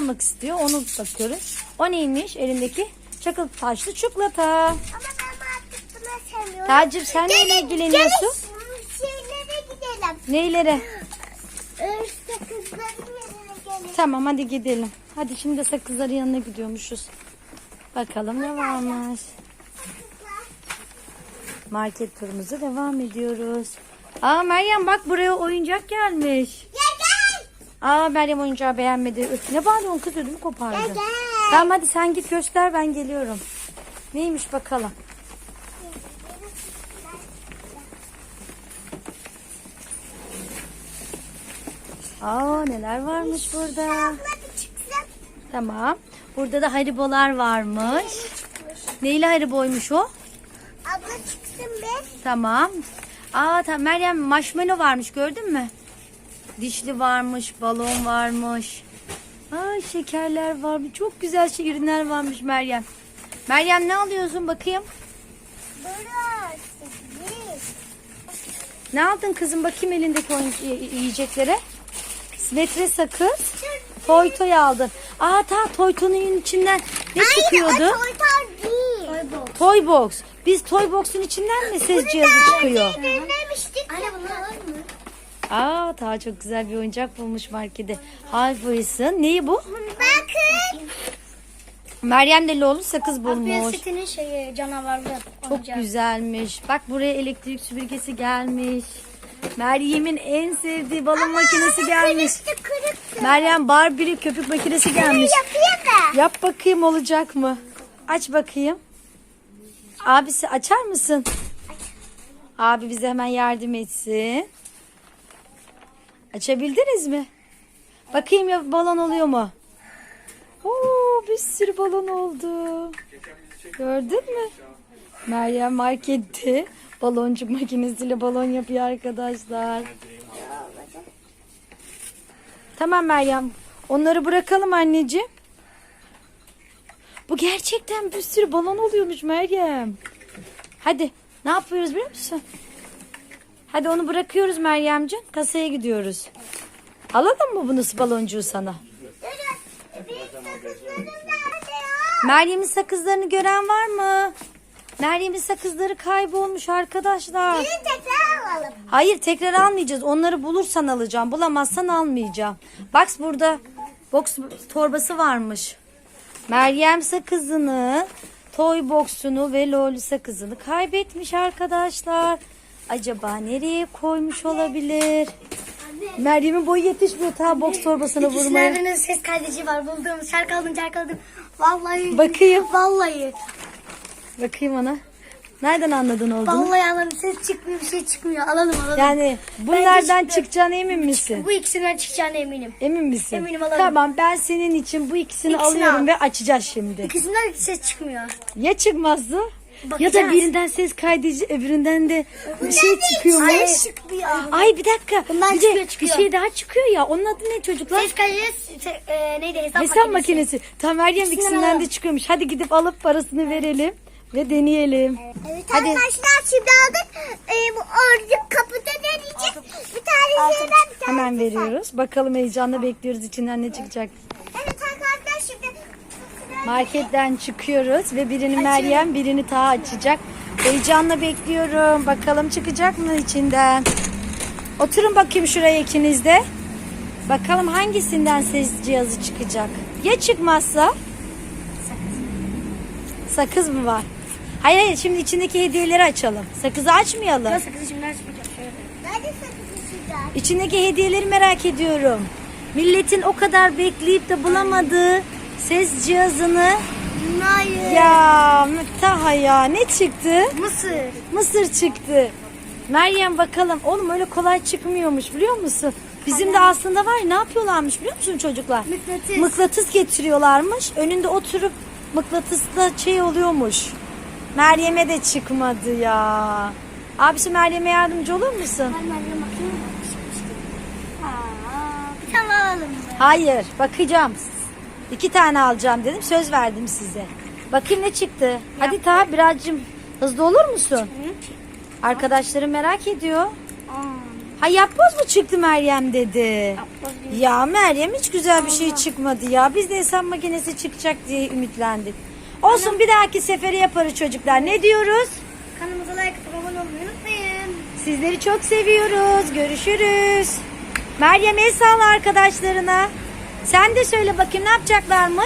almak istiyor. Onu bakıyoruz. O neymiş elindeki? Çakıl taşlı çikolata. Ama ben artık bunu sevmiyorum. Sen neyle ilgileniyorsun? Gelin şeylere gidelim. Neylere? Gelin. Tamam hadi gidelim. Hadi şimdi sakızların yanına gidiyormuşuz. Bakalım ne varmış. Market turumuza devam ediyoruz. Aa Meryem bak buraya oyuncak gelmiş. Ya. Aa Meryem oyuncağı beğenmedi. Öf, ne bağırıyorsun kız ödümü kopardın. Ya gel. Tamam hadi sen git göster ben geliyorum. Neymiş bakalım. Aa neler varmış burada. Tamam. Burada da haribolar varmış. Neyle hariboymuş o? Abla çıksın be. Tamam. Aa tamam Meryem marshmallow varmış gördün mü? Dişli varmış, balon varmış. Ay şekerler varmış. Çok güzel ürünler varmış Meryem. Meryem ne alıyorsun bakayım? Ne aldın kızım bakayım elindeki oyun- y- yiyeceklere? Metre sakız. Toy toy aldın. Aa ta toy toy'un içinden ne çıkıyordu? Hayır o toytar değil. Toy box. Biz toy box'un içinden mi ses cihazı çıkıyor? Denemiştik. Anne bunu alır mı? Aa ta çok güzel bir oyuncak bulmuş markete. Harikasın. Neyi bu? Bakın. Meryem de Lolu sakız bulmuş. Sitinin şeyi canavarlı. Çok güzelmiş. Bak buraya elektrik süpürgesi gelmiş. Meryem'in en sevdiği balon makinesi gelmiş. Kırıktı kırıktı. Meryem Barbie'li köpük makinesi gelmiş. Yapayım mı? Yap bakayım olacak mı? Aç bakayım. Abisi açar mısın? Abi bize hemen yardım etsin. Açabildiniz mi? Bakayım ya balon oluyor mu? Oo, bir sürü balon oldu. Gördün mü? Meryem markette baloncuk makinesiyle balon yapıyor arkadaşlar. Tamam Meryem. Onları bırakalım anneciğim. Bu gerçekten bir sürü balon oluyormuş Meryem. Hadi ne yapıyoruz biliyor musun? Hadi onu bırakıyoruz Meryemciğim. Kasaya gidiyoruz. Alalım mı bunu baloncuğu sana? Meryem'in sakızlarını gören var mı? Meryem'in sakızları kaybolmuş arkadaşlar. Tekrar alalım. Hayır tekrar almayacağız. Onları bulursan alacağım. Bulamazsan almayacağım. Bak burada box torbası varmış. Meryem sakızını, toy box'unu ve loli sakızını kaybetmiş arkadaşlar. Acaba nereye koymuş olabilir? Meryem'in boyu yetişmiyor ta box torbasına vurmaya. İkisinden ses kaydedici var. Aldım şarkı aldım. Vallahi. Bakayım. Vallahi. Bakayım ona. Nereden anladın olduğunu? Vallahi alalım. Ses çıkmıyor bir şey çıkmıyor. Alalım alalım. Yani bunlardan çıktı. çıkacağına emin misin? Bu ikisinden çıkacağına eminim. Emin misin? Eminim, alalım. Tamam ben senin için bu ikisini, İkisini alıyorum al. ve açacağız şimdi. İkisinden ses çıkmıyor. Ya çıkmazsa? Ya Bakacağız. da birinden ses kaydedici öbüründen de bir şey çıkıyor mu? Hayır çıkmıyor. Ay bir dakika. Bundan bir çıkıyor, de çıkıyor. bir şey daha çıkıyor ya. Onun adı ne çocuklar? Ses kaydedici se- e, neydi hesap, Hesap makinesi. Tamam Meryem İkisinden ikisinden de çıkıyormuş. Hadi gidip alıp parasını verelim ve deneyelim. Evet Hadi. arkadaşlar şimdi aldık. Ee, bu orada kapıda deneyecek. Bir tane şeyden bir tane. Hemen veriyoruz. Bakalım heyecanla bekliyoruz içinden ne çıkacak. Evet. Marketten çıkıyoruz ve birini Meryem birini ta açacak. Heyecanla bekliyorum. Bakalım çıkacak mı içinden. Oturun bakayım şuraya ikiniz de. Bakalım hangisinden ses cihazı çıkacak. Ya çıkmazsa? Sakız mı var? Hayır hayır şimdi içindeki hediyeleri açalım. Sakızı açmayalım. sakızı şimdi açmayacağım. Şöyle. Nerede sakızı sıcak? İçindeki hediyeleri merak ediyorum. Milletin o kadar bekleyip de bulamadığı ses cihazını Hayır. ya Taha ya ne çıktı? Mısır. Mısır çıktı. Meryem bakalım. Oğlum öyle kolay çıkmıyormuş biliyor musun? Bizim de aslında var ne yapıyorlarmış biliyor musun çocuklar? Mıknatıs. Mıknatıs getiriyorlarmış. Önünde oturup mıknatısla şey oluyormuş. Meryem'e de çıkmadı ya. Abisi Meryem'e yardımcı olur musun? Ben Meryem bakayım. Alalım. mı? Hayır bakacağım. İki tane alacağım dedim söz verdim size. Bakayım ne çıktı. Hadi ta birazcık hızlı olur musun? Arkadaşlarım merak ediyor. Aa, Ha yapboz mu çıktı Meryem dedi. Ya Meryem hiç güzel bir şey çıkmadı ya. Biz de hesap makinesi çıkacak diye ümitlendik. Olsun bir dahaki sefere yaparız çocuklar. Ne diyoruz? Kanalımıza like atıp abone olmayı unutmayın. Sizleri çok seviyoruz. Görüşürüz. Meryem el salla arkadaşlarına. Sen de söyle bakayım ne yapacaklarmış?